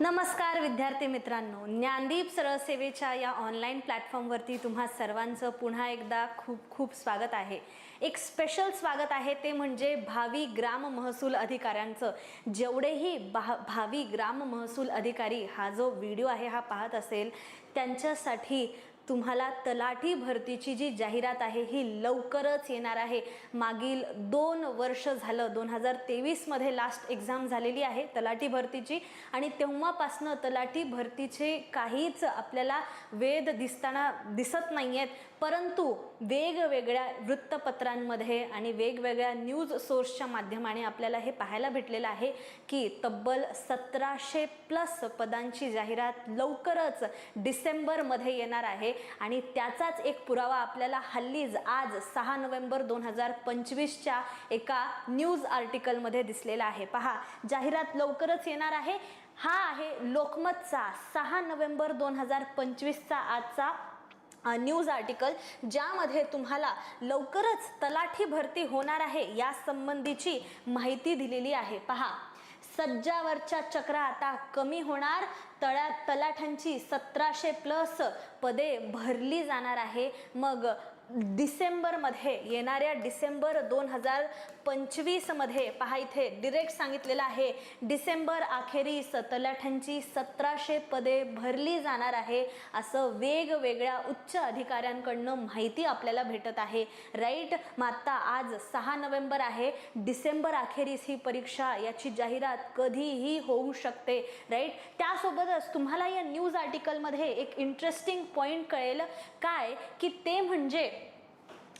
नमस्कार विद्यार्थी मित्रांनो ज्ञानदीप सरळसेवेच्या या ऑनलाईन प्लॅटफॉर्मवरती तुम्हा सर्वांचं पुन्हा एकदा खूप खूप स्वागत आहे. एक स्पेशल स्वागत आहे ते म्हणजे भावी ग्राम महसूल अधिकाऱ्यांचं. जेवढेही भा भावी ग्राम महसूल अधिकारी हा जो व्हिडिओ आहे हा पाहत असेल त्यांच्यासाठी तुम्हाला तलाठी भरतीची जी जाहिरात आहे ही लवकरच येणार आहे. मागील दोन वर्ष झालं दोन हजार तेवीसमध्ये लास्ट एक्झाम झालेली आहे तलाठी भरतीची. आणि तेव्हापासनं तलाठी भरतीचे काहीच आपल्याला वेद दिसताना दिसत नाही आहेत परंतु वेगवेगळ्या वृत्तपत्रांमध्ये आणि वेगवेगळ्या न्यूज सोर्सच्या माध्यमाने आपल्याला हे पाहायला भेटलेलं आहे की तब्बल सतराशे प्लस पदांची जाहिरात लवकरच डिसेंबरमध्ये येणार आहे. आणि त्याचाच एक पुरावा आपल्याला हल्लीच आज सहा नोव्हेंबर दोन हजार पंचवीसच्या एका न्यूज आर्टिकलमध्ये दिसलेला आहे. पहा जाहिरात लवकरच येणार आहे. हा आहे लोकमतचा सहा नोव्हेंबर दोन हजार पंचवीसचा आजचा न्यूज आर्टिकल ज्यामध्ये तुम्हाला लवकरच तलाठी भरती होणार आहे या संबंधीची माहिती दिलेली आहे. पहा सज्जावरच्या चक्रा आता कमी होणार. तळ्या तलाठ्यांची सतराशे प्लस पदे भरली जाणार आहे. मग डिसेंबरमध्ये येणाऱ्या डिसेंबर दोन हजार पंचवीसमध्ये पहा इथे डिरेक्ट सांगितलेलं आहे डिसेंबर अखेरीस तलाठ्यांची सतराशे पदे भरली जाणार आहे असं वेगवेगळ्या उच्च अधिकाऱ्यांकडनं माहिती आपल्याला भेटत आहे. राईट मग आत्ता आज सहा नोव्हेंबर आहे डिसेंबर अखेरीस ही परीक्षा याची जाहिरात कधीही होऊ शकते. राईट त्यासोबतच तुम्हाला या न्यूज आर्टिकलमध्ये एक इंटरेस्टिंग पॉईंट कळेल. काय? की ते म्हणजे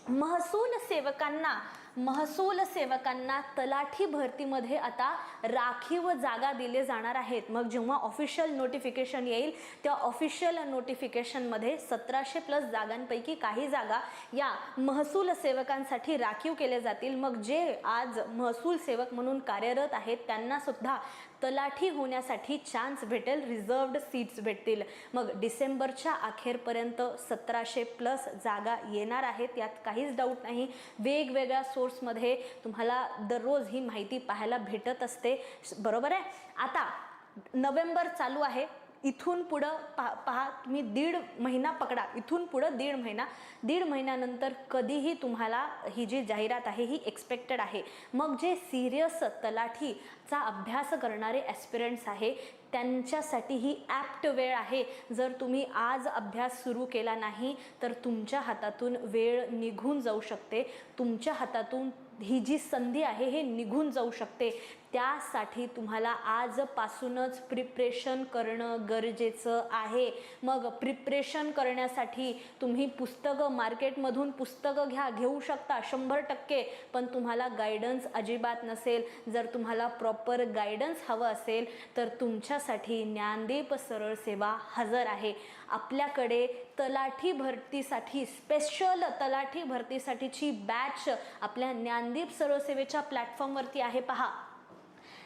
महसूल सेवकांना महसूल सेवकांना तलाठी भरतीमध्ये आता राखीव जागा दिले जाणार आहेत. मग जेव्हा ऑफिशियल नोटिफिकेशन येईल त्या ऑफिशियल नोटिफिकेशनमध्ये सतराशे प्लस जागांपैकी काही जागा या महसूल सेवकांसाठी राखीव केले जातील. मग जे आज महसूल सेवक म्हणून कार्यरत आहेत त्यांनासुद्धा तलाठी होण्यासाठी चान्स भेटेल रिझर्वड सीट्स भेटतील. मग डिसेंबरच्या अखेरपर्यंत सतराशे प्लस जागा येणार आहेत यात काहीच डाऊट नाही. वेगवेगळ्या सोर्समध्ये तुम्हाला दररोज ही माहिती पाहायला भेटत असते. बरोबर आहे? आता नोव्हेंबर चालू आहे. इथून पुढं पहा पहा तुम्ही दीड महिना पकडा. इथून पुढं दीड महिना. दीड महिन्यानंतर कधीही तुम्हाला ही जी जाहिरात आहे ही एक्सपेक्टेड आहे. मग जे सिरियस तलाठीचा अभ्यास करणारे ॲस्पिरंट्स आहे त्यांच्यासाठी ही ॲप्ट वेळ आहे. जर तुम्ही आज अभ्यास सुरू केला नाही तर तुमच्या हातातून वेळ निघून जाऊ शकते. तुमच्या हातातून ही जी संधी आहे हे निघून जाऊ शकते. त्यासाठी तुम्हाला आजपासूनच प्रिप्रेशन करणं गरजेचं आहे. मग प्रिप्रेशन करण्यासाठी तुम्ही पुस्तकं मार्केटमधून पुस्तकं घ्या घेऊ शकता शंभर टक्के. पण तुम्हाला गायडन्स अजिबात नसेल. जर तुम्हाला प्रॉपर गायडन्स हवं असेल तर तुमच्यासाठी ज्ञानदीप सरळ सेवा हजर आहे. आपल्याकडे तलाठी भरतीसाठी स्पेशल तलाठी भरतीसाठीची बॅच आपल्या ज्ञानदीप सरळ सेवेच्या प्लॅटफॉर्मवरती आहे. पहा.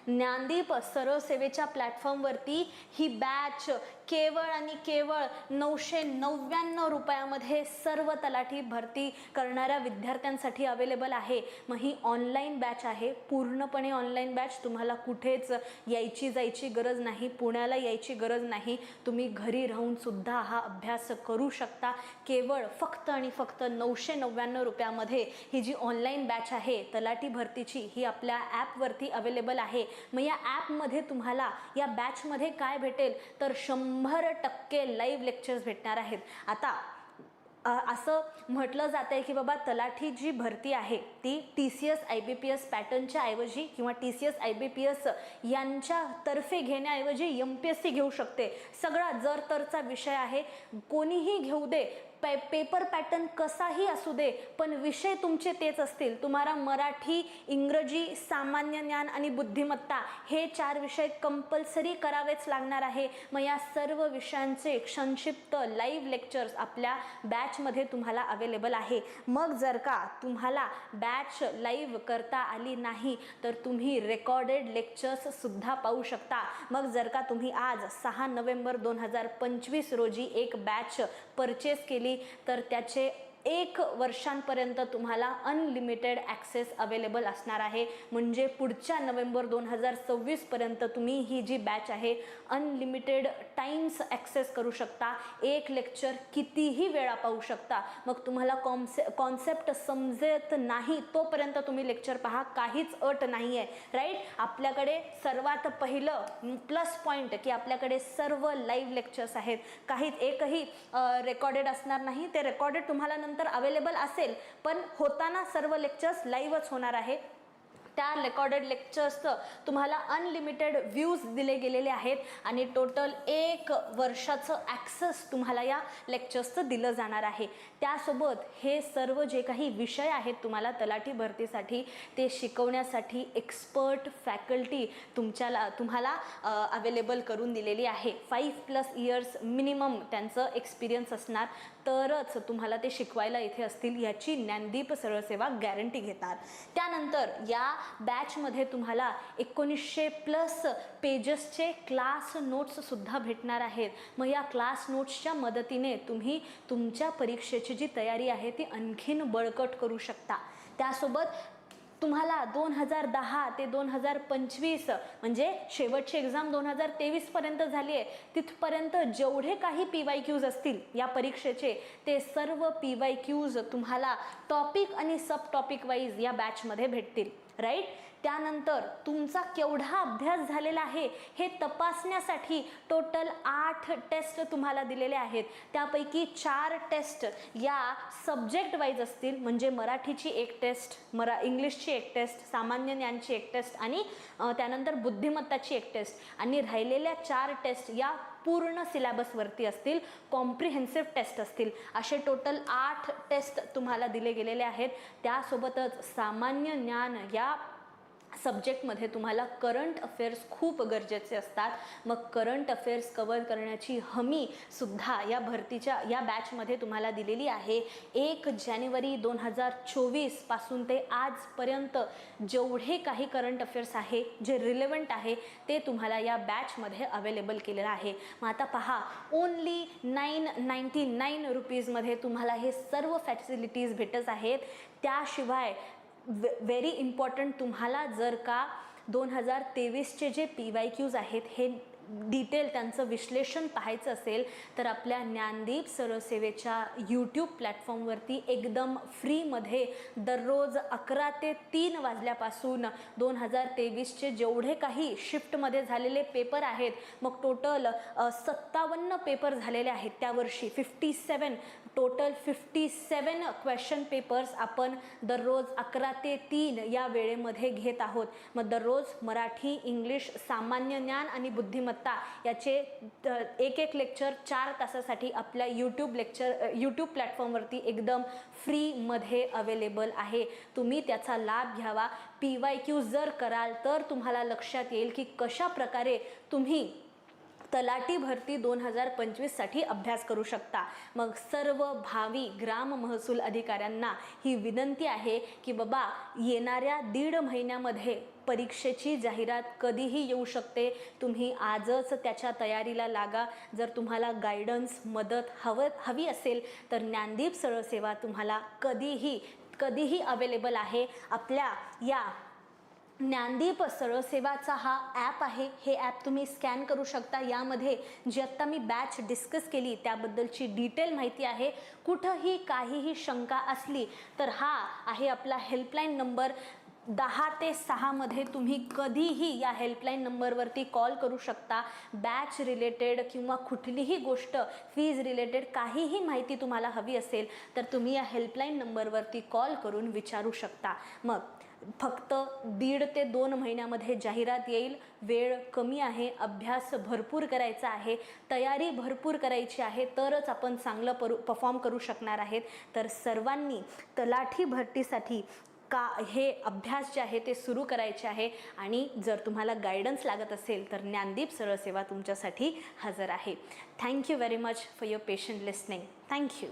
ज्ञानदीप सरळ सेवेच्या प्लॅटफॉर्मवरती ही बॅच केवळ आणि केवळ नऊशे नव्याण्णव रुपयामध्ये सर्व तलाठी भरती करणाऱ्या विद्यार्थ्यांसाठी अवेलेबल आहे. मग ही ऑनलाईन बॅच आहे. पूर्णपणे ऑनलाईन बॅच तुम्हाला कुठेच यायची जायची गरज नाही. पुण्याला यायची गरज नाही. तुम्ही घरी राहून सुद्धा हा अभ्यास करू शकता. केवळ फक्त आणि फक्त नऊशे नव्याण्णव रुपयामध्ये ही जी ऑनलाईन बॅच आहे तलाठी भरतीची ही आपल्या ॲपवरती अवेलेबल आहे. मग या ॲपमध्ये तुम्हाला या बॅचमध्ये काय भेटेल? तर शंभर टक्के लाईव्ह लेक्चर्स भेटणार आहेत. आता असं म्हटलं जातं आहे की बाबा तलाठी जी भरती आहे ती T C S I B P S पॅटर्नच्या ऐवजी किंवा T C S I B P S यांच्यातर्फे घेण्याऐवजी एम पी एस सी घेऊ शकते. सगळा जर तरचा विषय आहे कोणीही घेऊ दे पे पेपर पॅटर्न कसाही असू दे पण विषय तुमचे तेच असतील. तुम्हाला मराठी इंग्रजी सामान्य ज्ञान आणि बुद्धिमत्ता हे चार विषय कंपल्सरी करावेच लागणार आहे. मग या सर्व विषयांचे संक्षिप्त लाईव्ह लेक्चर्स आपल्या बॅचमध्ये तुम्हाला अवेलेबल आहे. मग जर का तुम्हाला बॅच लाईव्ह करता आली नाही तर तुम्ही रेकॉर्डेड लेक्चर्ससुद्धा पाहू शकता. मग जर का तुम्ही आज सहा नोव्हेंबर दोन हजार पंचवीस रोजी एक बॅच परचेस केली तर त्याचे एक वर्षांपर्यंत तुम्हाला अनलिमिटेड ॲक्सेस अवेलेबल असणार आहे. म्हणजे पुढच्या नोव्हेंबर दोन हजार सव्वीसपर्यंत तुम्ही ही जी बॅच आहे अनलिमिटेड टाईम्स ॲक्सेस करू शकता. एक लेक्चर कितीही वेळा पाहू शकता. मग तुम्हाला कॉन्से कॉन्सेप्ट समजत नाही तोपर्यंत तुम्ही लेक्चर पहा. काहीच अट नाही आहे राईट आपल्याकडे सर्वात पहिलं प्लस पॉईंट की आपल्याकडे सर्व लाईव्ह लेक्चर्स आहेत. काही एकही रेकॉर्डेड असणार नाही. ते रेकॉर्डेड तुम्हाला नंतर अवेलेबल असेल पण होताना सर्व लेक्चर्स लाईव्हच होणार आहे. त्या रेकॉर्डेड लेक्चर्सचं तुम्हाला अनलिमिटेड व्ह्यूज दिले गेलेले आहेत आणि टोटल एक वर्षाचं ॲक्सेस तुम्हाला या लेक्चर्सचं दिलं जाणार आहे. त्यासोबत हे सर्व जे काही विषय आहेत तुम्हाला तलाठी भरतीसाठी ते शिकवण्यासाठी एक्सपर्ट फॅकल्टी तुमच्याला तुम्हाला अवेलेबल करून दिलेली आहे. फाईव्ह प्लस इयर्स मिनिमम त्यांचं एक्सपिरियन्स असणार. तरच तुम्हाला ते शिकवायला इथे असतील याची ज्ञानदीप सरळसेवा गॅरंटी घेणार त्यानंतर या बॅचमध्ये तुम्हाला एकोणीसशे प्लस पेजेसचे क्लास नोट्ससुद्धा भेटणार आहेत. मग या क्लास नोट्सच्या मदतीने तुम्ही तुमच्या परीक्षेची जी तयारी आहे ती आणखीन बळकट करू शकता. त्यासोबत तुम्हाला दोन हजार दहा ते दोन हजार पंचवीस म्हणजे शेवटची एक्झाम दोन हजार तेवीसपर्यंत झाली आहे तिथपर्यंत जेवढे काही पी वाय क्यूज असतील या परीक्षेचे ते सर्व पी वाय क्यूज तुम्हाला टॉपिक आणि सब टॉपिक वाईज या बॅचमध्ये भेटतील राईट त्यानंतर तुमचा केवढा अभ्यास झालेला आहे हे तपासण्यासाठी टोटल आठ टेस्ट तुम्हाला दिलेले आहेत. त्यापैकी चार टेस्ट या सब्जेक्ट वाईज असतील म्हणजे मराठीची एक टेस्ट मरा इंग्लिशची एक टेस्ट सामान्य ज्ञानची एक टेस्ट आणि त्यानंतर बुद्धिमत्ताची एक टेस्ट आणि राहिलेल्या चार टेस्ट या पूर्ण सिलेबसवरती असतील कॉम्प्रिहेन्सिव्ह टेस्ट असतील. असे टोटल आठ टेस्ट तुम्हाला दिले गेलेले आहेत. त्यासोबतच सामान्य ज्ञान या सब्जेक्टमध्ये तुम्हाला करंट अफेअर्स खूप गरजेचे असतात. मग करंट अफेअर्स कवर करण्याची हमी सुद्धा या भरतीच्या या बॅचमध्ये तुम्हाला दिलेली आहे. एक जानेवारी दोन हजार चोवीसपासून ते आजपर्यंत जेवढे काही करंट अफेअर्स आहे जे रिलेवंट आहे ते तुम्हाला या बॅचमध्ये अवेलेबल केलेलं आहे. मग आता पहा ओनली नाईन नाईन्टी नाईन रुपीजमध्ये तुम्हाला हे सर्व फॅसिलिटीज भेटत आहेत. त्याशिवाय वे व्हेरी इम्पॉर्टंट तुम्हाला जर का दोन हजार तेवीसचे जे पी वाय क्यूज आहेत हे डिटेल त्यांचं विश्लेषण पाहायचं असेल तर आपल्या ज्ञानदीप सरसेवेच्या यूट्यूब प्लॅटफॉर्मवरती एकदम फ्रीमध्ये दररोज अकरा ते तीन वाजल्यापासून दोन हजार तेवीसचे जेवढे काही शिफ्टमध्ये झालेले पेपर आहेत मग टोटल सत्तावन्न पेपर झालेले आहेत त्यावर्षी fifty seven total fifty seven question papers आपण दररोज अकरा ते तीन या वेळेमध्ये घेत आहोत. मग दररोज मराठी इंग्लिश सामान्य ज्ञान आणि बुद्धिमत्ता याचे एक एक लेक्चर चार तासासाठी आपल्या यूट्यूब लेक्चर यूट्यूब प्लॅटफॉर्मवरती एकदम फ्रीमध्ये अवेलेबल आहे. तुम्ही त्याचा लाभ घ्यावा. पी वाय क्यू जर कराल तर तुम्हाला लक्षात येईल की कशा प्रकारे तुम्ही तलाटी भरती दोन हजार पंचवीससाठी अभ्यास करू शकता. मग सर्व भावी ग्राम महसूल अधिकाऱ्यांना ही विनंती आहे की बाबा येणाऱ्या दीड महिन्यामध्ये परीक्षेची जाहिरात कधीही येऊ शकते. तुम्ही आजच त्याच्या तयारीला लागा. जर तुम्हाला गायडन्स मदत हवं हवी असेल तर ज्ञानदीप सरळसेवा तुम्हाला कधीही कधीही अवेलेबल आहे. आपल्या या ज्ञानदीप सरळसेवाचा हा ॲप आहे. हे ॲप तुम्ही स्कॅन करू शकता. यामध्ये जी आत्ता मी बॅच डिस्कस केली त्याबद्दलची डिटेल माहिती आहे. कुठंही काहीही शंका असली तर हा आहे आपला हेल्पलाईन नंबर दहा ते सहामध्ये तुम्ही कधीही या हेल्पलाईन नंबरवरती कॉल करू शकता. बॅच रिलेटेड किंवा कुठलीही गोष्ट फीज रिलेटेड काहीही माहिती तुम्हाला हवी असेल तर तुम्ही या हेल्पलाईन नंबरवरती कॉल करून विचारू शकता. मग फक्त दीड ते दोन महिन्यामध्ये जाहिरात येईल. वेळ कमी आहे अभ्यास भरपूर करायचा आहे. तयारी भरपूर करायची आहे तरच आपण चांगलं परू परफॉर्म करू शकणार आहेत. तर सर्वांनी तलाठी भरतीसाठी का हे अभ्यास जे आहे ते सुरू करायचे आहे आणि जर तुम्हाला गायडन्स लागत असेल तर ज्ञानदीप सरळ सेवा तुमच्यासाठी हजर आहे. Thank you very much for your patient listening thank you